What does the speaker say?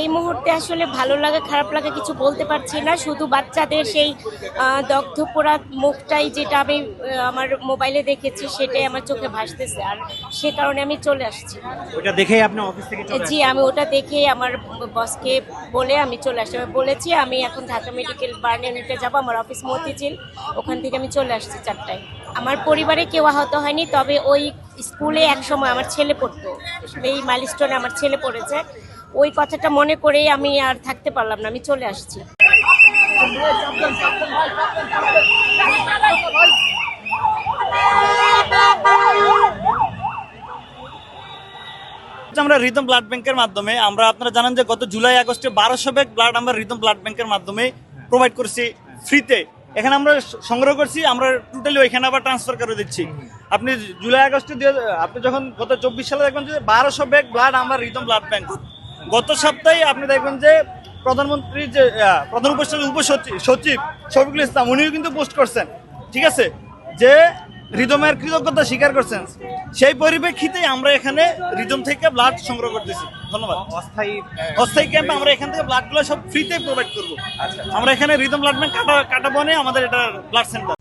এই মুহূর্তে আসলে ভালো লাগে খারাপ লাগে কিছু বলতে পারছি না। শুধু বাচ্চাদের সেই আহ, দগ্ধ পোড়া মুখটাই যেটা আমি আমার মোবাইলে দেখেছি সেটাই আমার চোখে ভাসতেছে। আর সে কারণে আমি চলে আসছি। ওটা দেখেই আপনি অফিস থেকে জি আমি ওটা দেখে আমার বসকে বলে আমি চলে আসছি। আমি বলেছি আমি এখন ঢাকা মেডিকেল বার্ন ইউনিটে যাব আমার অফিস মতিঝিল। ওখান থেকে আমি চলে আসছি চারটায়। আমার পরিবারে কেউ আহত হয়নি তবে ওই স্কুলে একসময় আমার ছেলে পড়তো। এই মাইলস্টোনে আমার ছেলে পড়েছে। ওই কথাটা মনে করেই আমি আর থাকতে পারলাম না আমি চলে আসছি। আচ্ছা, আমরা রিদম ব্লাড ব্যাংকের মাধ্যমে আমরা আপনারা জানেন যে গত জুলাই আগস্টে বারোশো ব্যাগ ব্লাড আমরা রিদম ব্লাড ব্যাংকের মাধ্যমে প্রোভাইড করছি ফ্রিতে এখানে আমরা সংগ্রহ করছি আমরা টোটালি ওইখানে আবার ট্রান্সফার করে দিচ্ছি। আপনি জুলাই আগস্টে আপনি যখন গত চব্বিশ সালে দেখবেন যে বারোশো ব্যাগ ব্লাড আমরা রিদম ব্লাড ব্যাংক গত সপ্তাহে আপনি দেখবেন যে প্রধানমন্ত্রী যে প্রধান উপসচিব উপসচিব সচিব শফিকুল ইসলাম উনিও কিন্তু পোস্ট করছেন ঠিক আছে? যে রিদমের কৃতজ্ঞতা স্বীকার করছেন। সেই পরিপ্রেক্ষিতে আমরা এখানে রিদম থেকে ব্লাড সংগ্রহ করতেছি। ধন্যবাদ। অস্থায়ী অস্থায়ী ক্যাম্পে আমরা এখান থেকে ব্লাডগুলো সব ফ্রিতে প্রোভাইড করব। আমরা এখানে রিদম ব্লাড ব্যাংক কাটা কাটা বনে আমাদের এটা ব্লাড সেন্টার